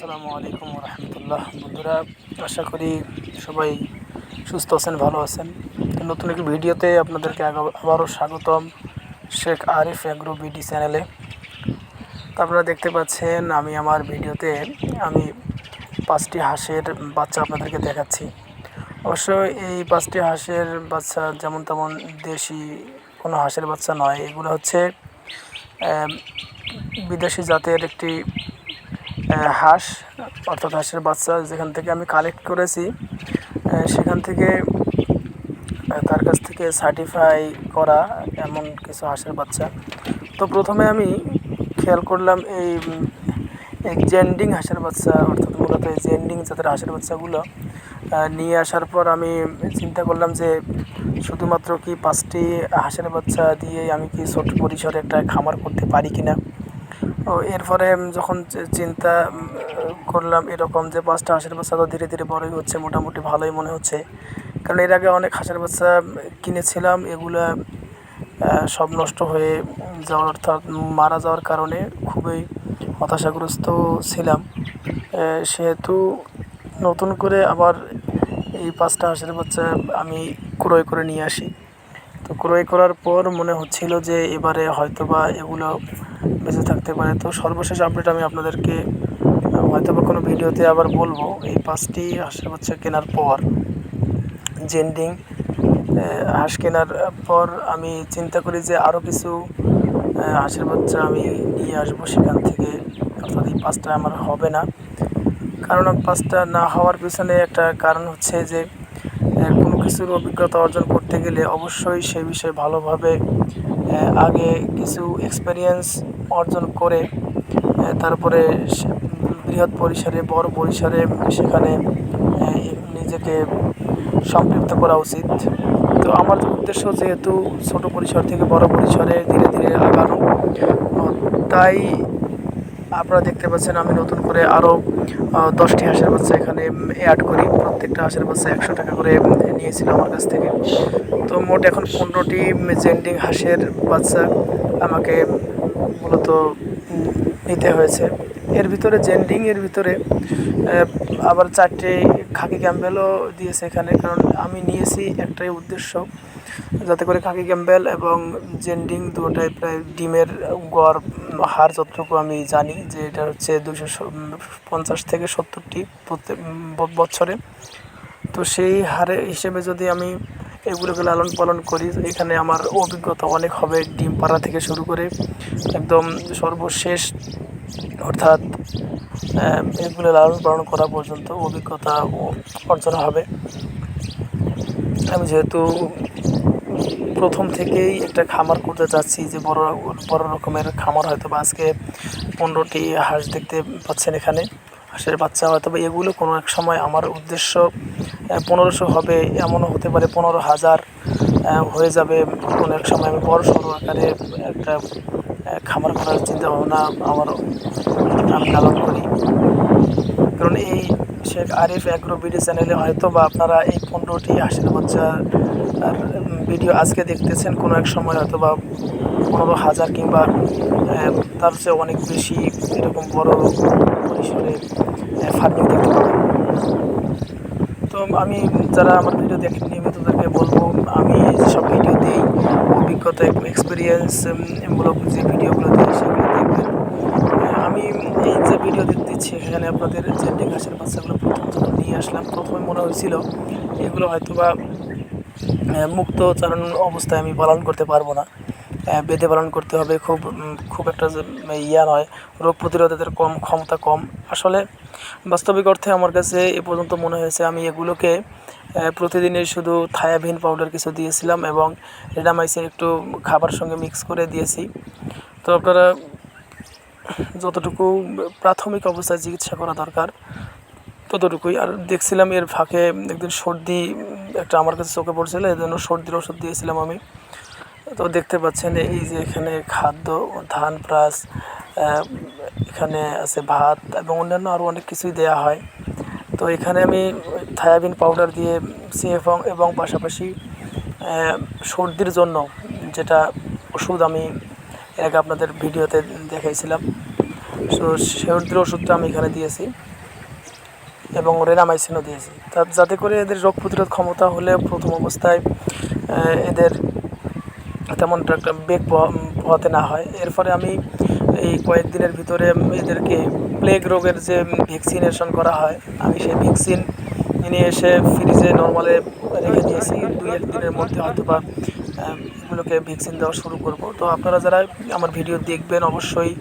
আসসালামু আলাইকুম রহমতুল্লাহ বন্ধুরা, আশা করি সবাই সুস্থ আছেন, ভালো আছেন। নতুন একটি ভিডিওতে আপনাদেরকে আবারও স্বাগতম শেখ আরিফ অ্যাগ্রো বিডি চ্যানেলে। আপনারা দেখতে পাচ্ছেন, আমি আমার ভিডিওতে আমি পাঁচটি হাঁসের বাচ্চা আপনাদেরকে দেখাচ্ছি। অবশ্য এই পাঁচটি হাঁসের বাচ্চা যেমন তেমন দেশি কোনো হাঁসের বাচ্চা নয়। এগুলো হচ্ছে বিদেশি জাতের একটি হাঁস, অর্থাৎ হাঁসের বাচ্চা যেখান থেকে আমি কালেক্ট করেছি সেখান থেকে তার কাছ থেকে সার্টিফাই করা এমন কিছু হাঁসের বাচ্চা। তো প্রথমে আমি খেয়াল করলাম এই জেন্ডিং হাঁসের বাচ্চা, অর্থাৎ মূলত এই জেন্ডিং জাতের হাঁসের বাচ্চাগুলো নিয়ে আসার পর আমি চিন্তা করলাম যে শুধুমাত্র কি পাঁচটি হাঁসের বাচ্চা দিয়ে আমি কি ছোট পরিসরে একটা খামার করতে পারি কিনা। এরপরে যখন চিন্তা করলাম এরকম যে পাঁচটা হাঁসের বাচ্চা তো ধীরে ধীরে বড়ই হচ্ছে, মোটামুটি ভালোই মনে হচ্ছে। কারণ এর আগে অনেক হাঁসের বাচ্চা কিনেছিলাম, এগুলা সব নষ্ট হয়ে যাওয়ার অর্থাৎ মারা যাওয়ার কারণে খুবই হতাশাগ্রস্ত ছিলাম। সেহেতু নতুন করে আবার এই পাঁচটা হাঁসের বাচ্চা আমি ক্রয় করে নিয়ে আসি। তো ক্রয় করার পর মনে হচ্ছিল যে এবারে হয়তো বা এগুলো বেঁচে থাকতে পারে। তো সর্বশেষ আপডেট আমি আপনাদেরকে হয়তো বা কোনো ভিডিওতে আবার বলব, এই পাঁচটি হাঁসের বাচ্চা কেনার পর জেন্ডিং হাঁস কেনার পর আমি চিন্তা করি যে আরও কিছু হাঁসের বাচ্চা আমি নিয়ে আসব সেখান থেকে। অর্থাৎ এই পাঁচটা আমার হবে না। কারণ পাঁচটা না হওয়ার পিছনে একটা কারণ হচ্ছে যে কোনো কিছুর অভিজ্ঞতা অর্জন করতে গেলে অবশ্যই সে বিষয়ে ভালোভাবে আগে কিছু এক্সপেরিয়েন্স অর্জন করে তারপরে বৃহৎ পরিসরে, বড় পরিসরে সেখানে নিজেকে সম্পৃক্ত করা উচিত। তো আমার উদ্দেশ্য যেহেতু ছোট পরিসর থেকে বড় পরিসরে ধীরে ধীরে আগানো তাই আপনারা দেখতে পাচ্ছেন আমি নতুন করে আরও দশটি হাঁসের বাচ্চা এখানে অ্যাড করি। প্রত্যেকটা হাঁসের বাচ্চা একশো টাকা করে নিয়েছিল আমার কাছ থেকে। তো মোট এখন পনেরোটি জেন্ডিং হাঁসের বাচ্চা আমাকে মূলত নিতে হয়েছে। এর ভিতরে জেন্ডিং এর ভিতরে আবার চারটে খাকি ক্যাম্বেলও দিয়েছে এখানে, কারণ আমি নিয়েছি একটাই উদ্দেশ্য, যাতে করে খাকি ক্যাম্বেল এবং জেন্ডিং দুটোটাই প্রায় ডিমের গড় হার যতটুকু আমি জানি যে এটা হচ্ছে দুশো পঞ্চাশ থেকে সত্তরটি প্রত্যেক বছরে। তো সেই হারে হিসেবে যদি আমি এগুলোকে লালন পালন করি। এখানে আমার অভিজ্ঞতা অনেক হবে ডিম পাড়া থেকে শুরু করে একদম সর্বশেষ, অর্থাৎ এগুলো লালন পালন করা পর্যন্ত অভিজ্ঞতা অর্জন হবে। আমি যেহেতু প্রথম থেকেই একটা খামার করতে চাচ্ছি, যে বড় বড় রকমের খামার হয়তো বা আজকে পনেরোটি হাঁস দেখতে পাচ্ছেন এখানে। হাঁসের বাচ্চা হয়তো বা এগুলো কোনো এক সময় আমার উদ্দেশ্য পনেরোশো হবে, এমনও হতে পারে পনেরো হাজার হয়ে যাবে কোনো এক সময়। আমি বড় সড়ো আকারে একটা খামার করার চিন্তা ভাবনা আমার আমি লালন করি। কারণ এই শেখ আরিফ অ্যাগ্রো ভিডিও চ্যানেলে হয়তো বা আপনারা এই পনেরোটি হাঁসের বাচ্চা আর ভিডিও আজকে দেখতেছেন, কোনো এক সময় হয়তো বা পনেরো হাজার কিংবা তার চেয়ে অনেক বেশি এরকম বড় পরিসরে ফার্মিং দেখতে পাবেন আমি যারা আমার ভিডিও দেখেন নিয়মিত তাদেরকে বলব আমি যেসব ভিডিও দিই অভিজ্ঞতা এবং এক্সপিরিয়েন্স মূলক যে ভিডিওগুলো দিই সেগুলো দেখবেন। আমি এই যে ভিডিও দিচ্ছি এখানে আপনাদের যে ঘাসের বাচ্চাগুলো প্রথম যখন নিয়ে আসলাম প্রথমে মনে হয়েছিল এগুলো হয়তো বা আহ, মুক্ত চারণ অবস্থায় আমি পালন করতে পারব না। বেঁধে পালন করতে হবে খুব খুব একটা ইয়া নয় রোগ প্রতিরোধের কম ক্ষমতা কম। আসলে বাস্তবিক অর্থে আমার কাছে এ পর্যন্ত মনে হয়েছে আমি এগুলোকে আহ, প্রতিদিনের শুধু থায়াবিন পাউডার কিছু দিয়েছিলাম এবং রেডামাইসিন একটু খাবার সঙ্গে মিক্স করে দিয়েছি। তো আপনারা যতটুকু প্রাথমিক অবস্থায় চিকিৎসা করা দরকার ততটুকুই। আর দেখছিলাম এর ফাঁকে একদিন সর্দি একটা আমার কাছে চোখে পড়ছিল এই জন্য সর্দির ওষুধ দিয়েছিলাম আমি। তো দেখতে পাচ্ছেন এই যে এখানে খাদ্য, ধান প্লাস এখানে আছে ভাত এবং অন্যান্য আরও অনেক কিছুই দেয়া হয়। তো এখানে আমি থায়াবিন পাউডার দিয়ে সিএফ এবং পাশাপাশি সর্দির জন্য যেটা ওষুধ আমি এর আগে আপনাদের ভিডিওতে দেখাইছিলাম, সো সর্দির ওষুধটা আমি এখানে দিয়েছি এবং রেনামাইসিনও দিয়েছি। তা যাতে করে এদের রোগ প্রতিরোধ ক্ষমতা হলে প্রথম অবস্থায় এদের তেমন একটা বেগ পোহা- পোহাতে না হয়। এর ফলে আমি এই কয়েকদিনের ভিতরে এদেরকে প্লেগ রোগের যে ভ্যাকসিনেশন করা হয়, আমি সেই ভ্যাকসিন নিয়ে এসে ফ্রিজে নর্মালে রেখে দিয়েছি। দুই এক দিনের মধ্যে হয়তো বা এগুলোকে ভ্যাকসিন দেওয়া শুরু করব। তো আপনারা যারা আমার ভিডিও দেখবেন, অবশ্যই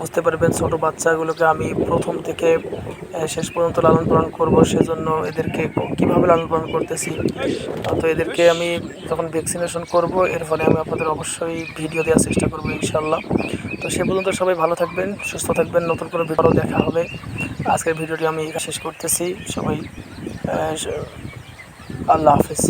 বুঝতে পারবেন ছোটো বাচ্চাগুলোকে আমি প্রথম থেকে শেষ পর্যন্ত লালন পালন করব। সেজন্য এদেরকে কীভাবে লালন পালন করতেছি তো এদেরকে আমি যখন ভ্যাকসিনেশন করব, এর ফলে আমি আপনাদের অবশ্যই ভিডিও দেওয়ার চেষ্টা করব ইনশাল্লাহ তো সে পর্যন্ত সবাই ভালো থাকবেন, সুস্থ থাকবেন। নতুন করে ভিডিও দেখা হবে। আজকের ভিডিওটি আমি শেষ করতেছি। সবাই আল্লাহ হাফিজ